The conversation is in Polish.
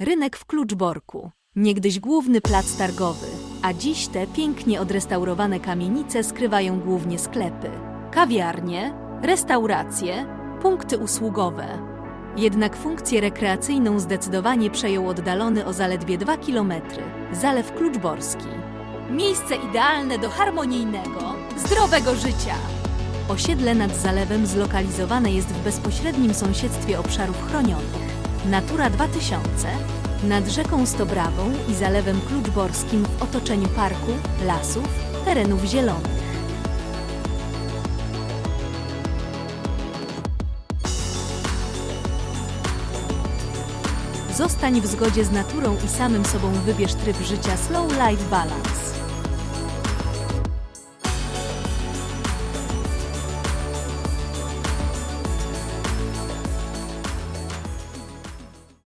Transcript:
Rynek w Kluczborku. Niegdyś główny plac targowy, a dziś te pięknie odrestaurowane kamienice skrywają głównie sklepy, kawiarnie, restauracje, punkty usługowe. Jednak funkcję rekreacyjną zdecydowanie przejął oddalony o zaledwie 2 km Zalew Kluczborski. Miejsce idealne do harmonijnego, zdrowego życia. Osiedle nad zalewem zlokalizowane jest w bezpośrednim sąsiedztwie obszarów chronionych. Natura 2000 nad rzeką Stobrawą i zalewem Kluczborskim w otoczeniu parku, lasów, terenów zielonych. Zostań w zgodzie z naturą i samym sobą wybierz tryb życia Slow Life Balance.